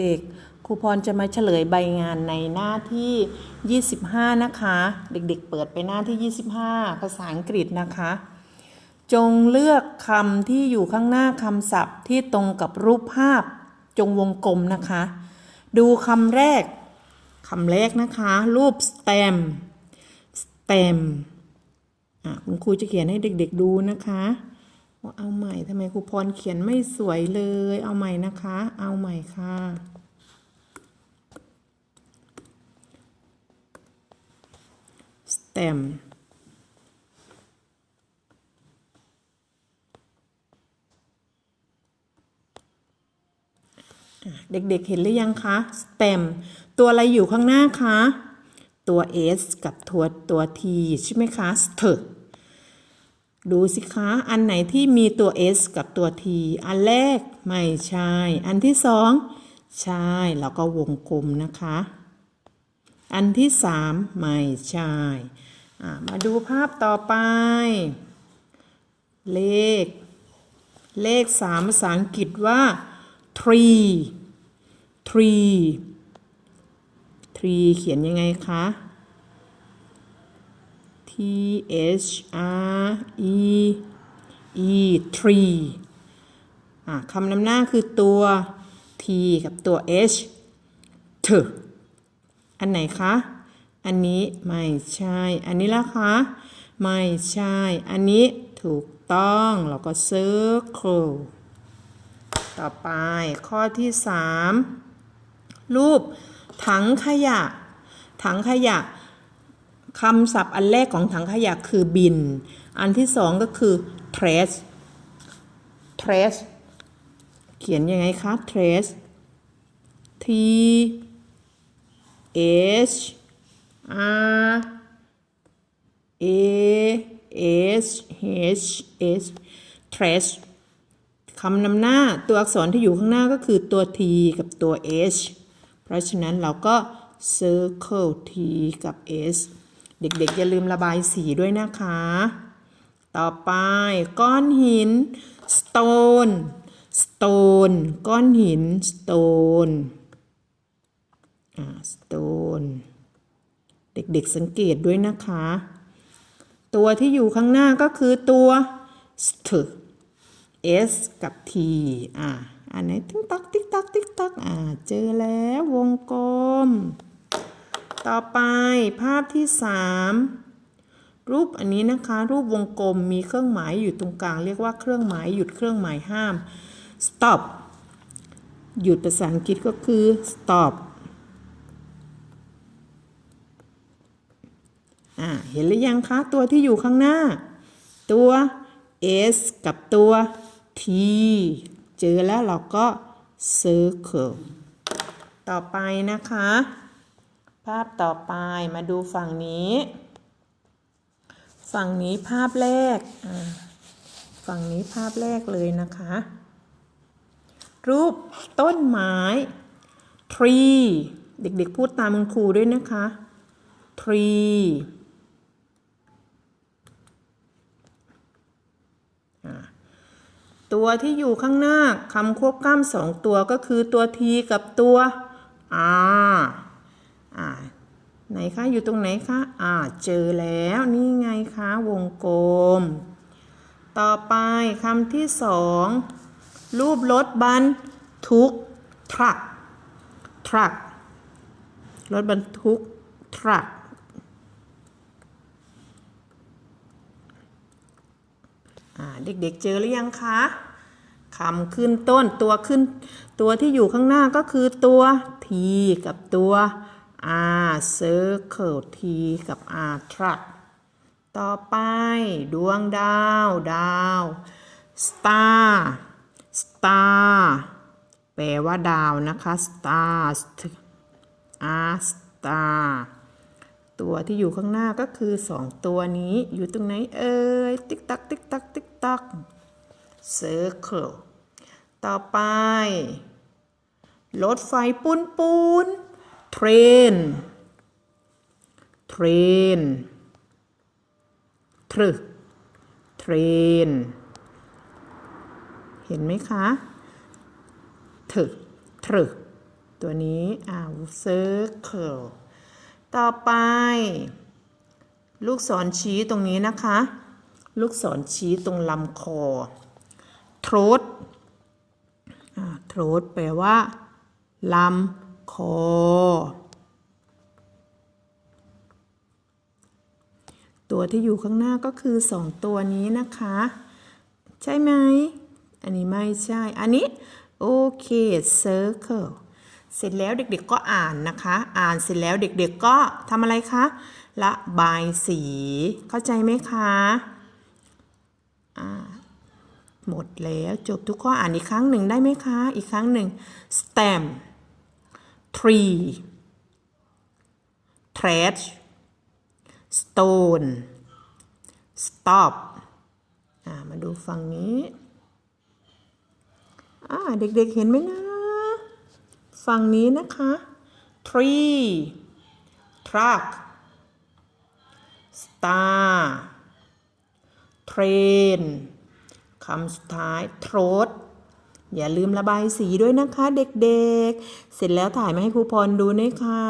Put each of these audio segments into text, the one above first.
เด็กๆ ครูพรจะมาเฉลยใบงานในหน้าที่ 25 นะคะ เด็กๆเปิดไปหน้าที่ 25 ภาษาอังกฤษนะคะ จงเลือกคำที่อยู่ข้างหน้าคำศัพท์ที่ตรงกับรูปภาพ จงวงกลมนะคะ ดูคำแรกคำแรกนะคะ รูป stem stem คุณครูจะเขียนให้เด็ก ๆ ดูนะคะ ว่าเอาใหม่ทำไมครูพรเขียนไม่สวยเลย เอาใหม่นะคะ เอาใหม่ค่ะ stem เด็กๆเห็นหรือยังคะ stem ตัวอะไรอยู่ข้างหน้าคะ ตัว s กับตัวตัว t ใช่ไหมคะ st ดูสิคะ อันไหนที่มีตัว s กับตัว t อันแรกไม่ใช่ อันที่สองใช่ แล้วก็วงกลมนะคะ อันที่สามไม่ใช่ มาดูภาพต่อไป เลข เลขสามภาษาอังกฤษว่า three three three เขียนยังไงคะ T H R E E tree อะคำนำหน้าคือตัว T กับตัว H t อันไหนคะ อันนี้ไม่ใช่ อันนี้ละคะ ไม่ใช่ อันนี้ถูกต้องเราก็ circle ต่อไปข้อที่ 3 รูปถังขยะ ถังขยะ คำศัพท์อันแรกของถังขยะคือบิน อันที่สองก็คือ trash trash เขียนยังไงคะ trash T H R A S H S trash คำนำหน้าตัวอักษรที่อยู่ข้างหน้าก็คือตัว T กับตัว H เพราะฉะนั้นเราก็ circle T กับ S เด็กๆอย่าลืมระบายสีด้วยนะคะ ต่อไปก้อนหิน stone stone ก้อนหิน stone อ่า stone เด็กๆสังเกตด้วยนะคะ ตัวที่อยู่ข้างหน้าก็คือตัว st S กับ T อ่าอันไหนติ๊กตักติ๊กตักติ๊กตักอ่าเจอแล้ววงกลม ต่อไปภาพที่สามรูปอันนี้นะคะ รูปวงกลมมีเครื่องหมายอยู่ตรงกลาง เรียกว่าเครื่องหมายหยุดเครื่องหมายห้าม stop หยุดภาษาอังกฤษก็คือ stop อ่าเห็นหรือยังคะตัวที่อยู่ข้างหน้า ตัว S กับตัว T เจอแล้วเราก็ circle ต่อไปนะคะ ภาพต่อไปมาดูฝั่งนี้ ฝั่งนี้ภาพแรก ฝั่งนี้ภาพแรกเลยนะคะ รูปต้นไม้ tree เด็กๆพูดตามคุณครูด้วยนะคะ tree ตัวที่อยู่ข้างหน้าคำควบกล้ำสองตัวก็คือตัว T กับตัว R อ่าไหนคะอยู่ตรงไหนคะอ่าเจอแล้วนี่ไงคะวงกลม ต่อไปคำที่สองรูปรถบรรทุก truck truck รถบรรทุก truck อ่าเด็กๆเจอหรือยังคะคำขึ้นต้นตัวขึ้น ตัวที่อยู่ข้างหน้าก็คือตัว T กับตัว R circle T กับ R truck ต่อไปดวงดาวดาว star star แปลว่าดาวนะคะ star R star ตัวที่อยู่ข้างหน้าก็คือสองตัวนี้อยู่ตรงไหนเอ่ยติ๊กตักติ๊กตักติ๊กตัก circle ต่อไปรถไฟปูนปูน train train ทร train เห็นไหมคะทรทรตัวนี้อ่า circle ต่อไป ลูกศรชี้ตรงนี้นะคะ ลูกศรชี้ตรงลำคอ throat อ่า throat แปลว่าลำ คอ ตัวที่อยู่ข้างหน้าก็คือสองตัวนี้นะคะ ใช่ไหม อันนี้ไม่ใช่ อันนี้ โอเค circle เสร็จแล้วเด็กๆก็อ่านนะคะ อ่านเสร็จแล้วเด็กๆก็ทำอะไรคะระบายสี เข้าใจไหมคะหมดแล้วจบทุกข้ออ่านอีกครั้งหนึ่งได้ไหมคะ อีกครั้งหนึ่ง stem tree trash stone stop อ่ามาดูฝั่งนี้อ่าเด็กๆเห็นไหมนะ ฝั่งนี้นะคะ tree truck star train คำสุดท้าย throat อย่าลืมระบายสีด้วยนะคะเด็กๆ เสร็จแล้วถ่ายมาให้ครูพรดูนะคะ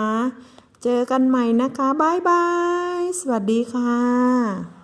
เจอกันใหม่นะคะ บ๊ายบาย สวัสดีค่ะ